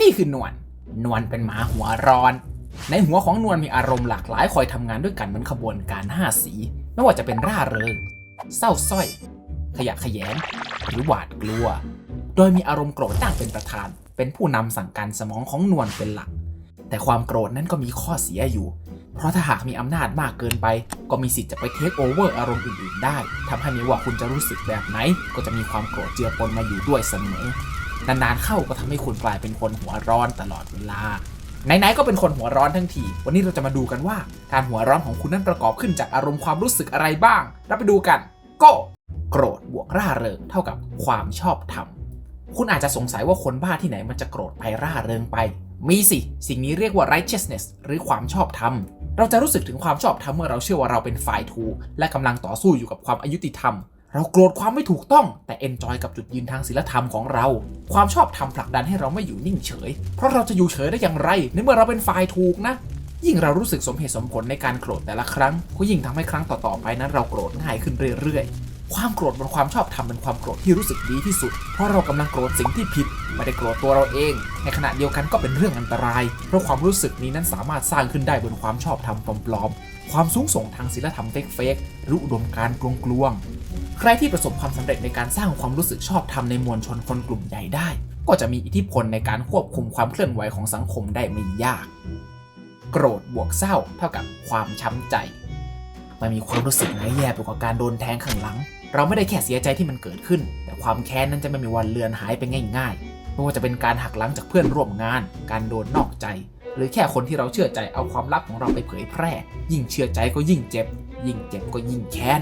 นี่คือนวลนวลเป็นหมาหัวร้อน ในหัวของนวลมีอารมณ์หลากหลายคอยทำงานด้วยกันเหมือนขบวนการห้าสี ไม่ว่าจะเป็นร่าเริง เศร้าสร้อย ขยะแขยง หรือหวาดกลัว โดยมีอารมณ์โกรธตั้งเป็นประธาน เป็นผู้นำสั่งการสมองของนวลเป็นหลัก แต่ความโกรธนั้นก็มีข้อเสียอยู่ เพราะถ้าหากมีอำนาจมากเกินไป ก็มีสิทธิ์จะไปเทคโอเวอร์อารมณ์อื่นๆ ได้ทำให้ไม่ว่าคุณจะรู้สึกแบบไหน ก็จะมีความโกรธเจือปนมาอยู่ด้วยเสมอ นานๆเข้าก็ทำให้คุณกลายเป็นคนหัวร้อนตลอดเวลาไหนๆก็เป็นคนหัวร้อนทั้งที วันนี้เราจะมาดูกันว่าการหัวร้อนของคุณนั้นประกอบขึ้นจากอารมณ์ความรู้สึกอะไรบ้างเราไปดูกันก็โกรธบวกร่าเริงเท่ากับความชอบธรรมคุณอาจจะสงสัยว่าคนบ้าที่ไหนมันจะโกรธไปร่าเริงไป มีสิ สิ่งนี้เรียกว่า righteousness หรือความชอบธรรม เราจะรู้สึกถึงความชอบธรรมเมื่อเราเชื่อว่าเราเป็นฝ่ายถูกและกำลังต่อสู้อยู่กับความอายุติธรรม เราโกรธความไม่ถูกต้อง แต่เอนจอยกับจุดยืนทางศีลธรรมของเรา ความชอบธรรมผลักดันให้เราไม่อยู่นิ่งเฉย เพราะเราจะอยู่เฉยได้อย่างไร ในเมื่อเราเป็นฝ่ายถูกนะ ยิ่งเรารู้สึกสมเหตุสมผลในการโกรธแต่ละครั้ง ก็ยิ่งทำให้ครั้งต่อๆไปนั้นเราโกรธง่ายขึ้นเรื่อยๆ ความโกรธบนความชอบธรรมเป็นความโกรธที่รู้สึกดีที่สุด เพราะเรากำลังโกรธสิ่งที่ผิดไม่ได้โกรธตัวเราเอง ในขณะเดียวกันก็เป็นเรื่องอันตราย เพราะความรู้สึกนี้นั้นสามารถสร้างขึ้นได้บนความชอบธรรมปลอมๆ ความสูงส่งทางศีลธรรมเฟกๆหรืออุดมการณ์กลวงๆ ใครที่ประสบความสำเร็จในการสร้างความรู้สึกชอบธรรมในมวลชนคนกลุ่มใหญ่ได้ ก็จะมีอิทธิพลในการควบคุมความเคลื่อนไหวของสังคมได้ไม่ยาก โกรธบวกเศร้าเท่ากับความช้ำใจ มันมีความรู้สึกไหนแย่ไปกว่าการโดนแทงข้างหลัง เราไม่ได้แค่เสียใจที่มันเกิดขึ้น แต่ความแค้นนั้นจะไม่มีวันเลือนหายไปง่ายๆ ไม่ว่าจะเป็นการหักหลังจากเพื่อนร่วมงาน การโดนนอกใจ หรือแค่คนที่เราเชื่อใจเอาความลับของเราไปเผยแพร่ ยิ่งเชื่อใจก็ยิ่งเจ็บ ยิ่งเจ็บก็ยิ่งแค้น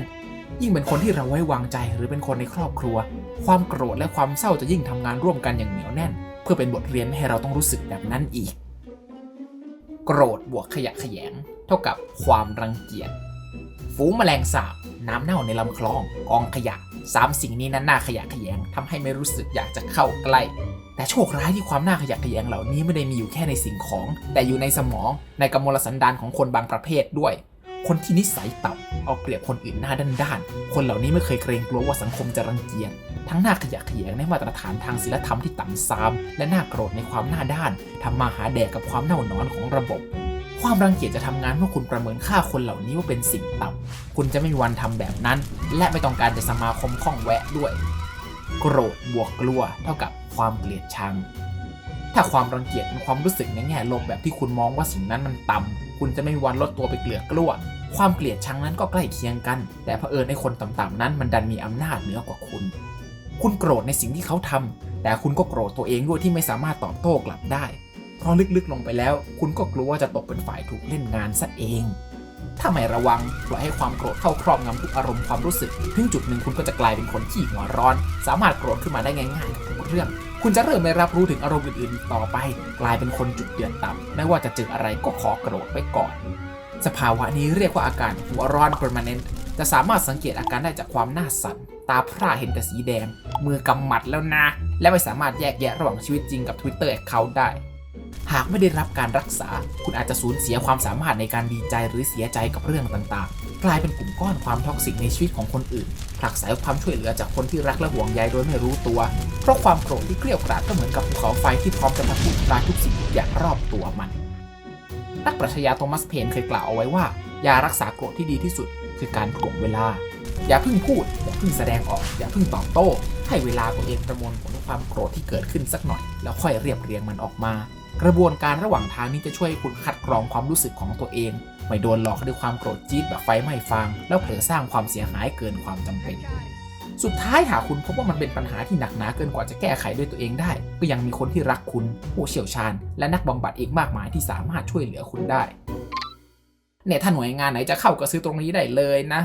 ยิ่งเป็นคนที่เราไว้วางใจหรือเป็นคนในครอบครัว ความโกรธและความเศร้าจะยิ่งทำงานร่วมกันอย่างเหนียวแน่น เพื่อเป็นบทเรียนให้เราต้องรู้สึกแบบนั้นอีก โกรธบวกขยะแขยง เท่ากับความรังเกียจฝูงแมลงสาบน้ำเน่าในลำคลอง กองขยะสามสิ่งนี้นั้นน่าขยะแขยงทำให้ไม่รู้สึกอยากจะเข้าใกล้ แต่โชคร้ายที่ความน่าขยะแขยงเหล่านี้ไม่ได้มีอยู่แค่ในสิ่งของ แต่อยู่ในสมองในกำมลสันดานของคนบางประเภทด้วย คนที่นิสัยต่ำเอาเปรียบคนอื่นหน้าด้านๆ คนเหล่านี้ไม่เคยเกรงกลัวว่าสังคมจะรังเกียจ ทั้งหน้าขยะแขยงในมาตรฐานทางศีลธรรมที่ต่ำซาม และหน้าโกรธในความหน้าด้านทำมาหาแดกกับความเน่านอนของระบบ ความรังเกียจจะทำงานเมื่อคุณประเมินค่าคนเหล่านี้ว่าเป็นสิ่งต่ำ คุณจะไม่มีวันทำแบบนั้น และไม่ต้องการจะสมาคมข้องแวะด้วย โกรธบวกกลัว เท่ากับความเกลียดชัง ถ้าความรังเกียจเป็นความรู้สึกในแง่ลบแบบที่คุณมองว่าสิ่งนั้นมันต่ำคุณจะไม่มีวันลดตัวไปเกลือกกลัวความเกลียดชังนั้นก็ใกล้เคียงกัน แต่เผอิญไอ้คนต่ำๆนั้นมันดันมีอำนาจเหนือกว่าคุณ คุณโกรธในสิ่งที่เขาทำแต่คุณก็โกรธตัวเองด้วยที่ไม่สามารถตอบโต้กลับได้ เพราะลึกๆลงไปแล้ว คุณก็กลัวว่าจะตกเป็นฝ่ายถูกเล่นงานซะเอง ถ้าไม่ระวังปล่อยให้ความโกรธเข้าครอบงำทุกอารมณ์ความรู้สึก ถึงจุดหนึ่งคุณก็จะกลายเป็นคนขี้หัวร้อน สามารถโกรธขึ้นมาได้ง่ายๆกับทุกเรื่อง คุณจะเริ่มไม่รับรู้ถึงอารมณ์อื่นๆต่อไป กลายเป็นคนจุดเดือดต่ำไม่ว่าจะเจออะไรก็ขอโกรธไว้ก่อน สภาวะนี้เรียกว่าอาการหัวร้อน permanent จะสามารถสังเกตอาการได้จากความหน้าสั่นตาพร่าเห็นแต่สีแดง มือกำหมัดแล้วนะ และไม่สามารถแยกแยะระหว่างชีวิตจริงกับ Twitter Account ได้ หากไม่ได้รับการรักษา คุณอาจจะสูญเสียความสามารถในการดีใจหรือเสียใจกับเรื่องต่างๆ กลายเป็นกลุ่มก้อนความท็อกซิกในชีวิตของคนอื่นผลักไสความช่วยเหลือจากคนที่รักและห่วงใยโดยไม่รู้ตัว เพราะความโกรธที่เกลี้ยวกราดก็เหมือนกับภูเขาไฟที่พร้อมจะมาถูกลายทุกสิ่งทุกอย่างรอบตัวมัน นักปรัชญาโทมัสเพนเคยกล่าวเอาไว้ว่า ยารักษาโกรธที่ดีที่สุด คือการถ่วงเวลา อย่าเพิ่งพูด อย่าเพิ่งแสดงออก อย่าเพิ่งตอบโต้ ให้เวลาตัวเองประมวลผลความโกรธที่เกิดขึ้นสักหน่อย แล้วค่อยเรียบเรียงมันออกมา กระบวนการระหว่างทางนี้จะช่วยคุณคัดกรองความรู้สึกของตัวเอง ไม่โดนหลอกด้วยความโกรธจี๊ดแบบไฟไหม้ฟางแล้วเผลอสร้างความเสียหายเกินความจำเป็น สุดท้ายหากคุณพบว่ามันเป็นปัญหาที่หนักหนาเกินกว่าจะแก้ไขด้วยตัวเองได้ ก็ยังมีคนที่รักคุณ ผู้เชี่ยวชาญ และนักบำบัดอีกมากมายที่สามารถช่วยเหลือคุณได้เนี่ยถ้าหน่วยงานไหนจะเข้าก็ซื้อตรงนี้ได้เลยนะ